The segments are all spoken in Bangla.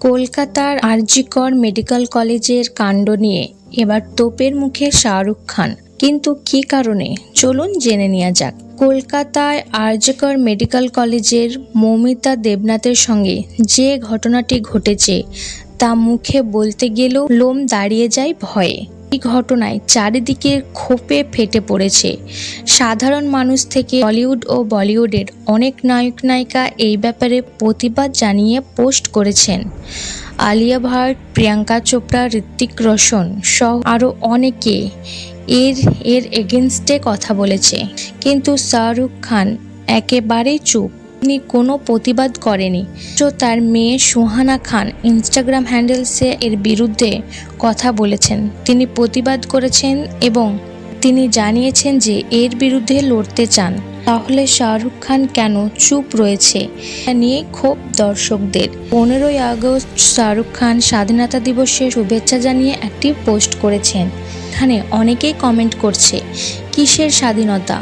কলকাতার আরজিকর মেডিকেল কলেজের কাণ্ড নিয়ে এবার তোপের মুখে শাহরুখ খান। কিন্তু কি কারণে? চলুন জেনে নেওয়া যাক। কলকাতায় আরজিকর মেডিকেল কলেজের মৌমিতা দেবনাথের সঙ্গে যে ঘটনাটি ঘটেছে, তা মুখে বলতে গেলেও লোম দাঁড়িয়ে যায় ভয়ে। এই ঘটনায় চারিদিকে ক্ষোভে ফেটে পড়েছে। সাধারণ মানুষ থেকে বলিউড ও বলিউডের অনেক নায়ক নায়িকা এই ব্যাপারে প্রতিবাদ জানিয়ে পোস্ট করেছেন। আলিয়া ভাট, প্রিয়াঙ্কা চোপড়া ঋত্বিক রোশন সহ আরও অনেকে এর এর এগেনস্টে কথা বলেছে। কিন্তু শাহরুখ খান একেবারেই চুপ। তিনি কোনো প্রতিবাদ করেনি। তো তার মেয়ে সুহানা খান ইনস্টাগ্রাম হ্যান্ডেলসে এর বিরুদ্ধে কথা বলেছেন। তিনি প্রতিবাদ করেছেন এবং তিনি জানিয়েছেন যে এর বিরুদ্ধে লড়তে চান। তাহলে শাহরুখ খান কেন চুপ রয়েছে? নিয়ে ক্ষোভ দর্শকদের। পনেরোই আগস্ট শাহরুখ খান স্বাধীনতা দিবসে শুভেচ্ছা জানিয়ে একটি পোস্ট করেছেন। এখানে অনেকেই কমেন্ট করছে, কিসের স্বাধীনতা?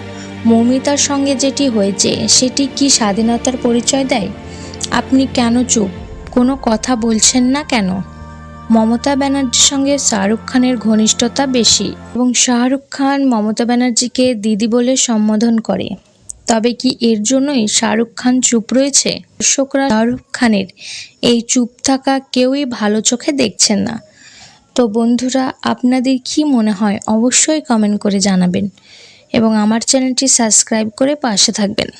মৌমিতার সঙ্গে যেটি হয়েছে, সেটি কি স্বাধীনতার পরিচয় দেয়? আপনি কেন চুপ? কোনো কথা বলছেন না কেন? মমতা ব্যানার্জির সঙ্গে শাহরুখ খানের ঘনিষ্ঠতা বেশি এবং শাহরুখ খান মমতা ব্যানার্জিকে দিদি বলে সম্বোধন করে। তবে কি এর জন্যই শাহরুখ খান চুপ রয়েছে? দর্শকরা শাহরুখ খানের এই চুপ থাকা কেউই ভালো চোখে দেখছেন না। তো বন্ধুরা, আপনাদের কি মনে হয়? অবশ্যই কমেন্ট করে জানাবেন। এবং আমার চ্যানেলটি সাবস্ক্রাইব করে পাশে থাকবেন।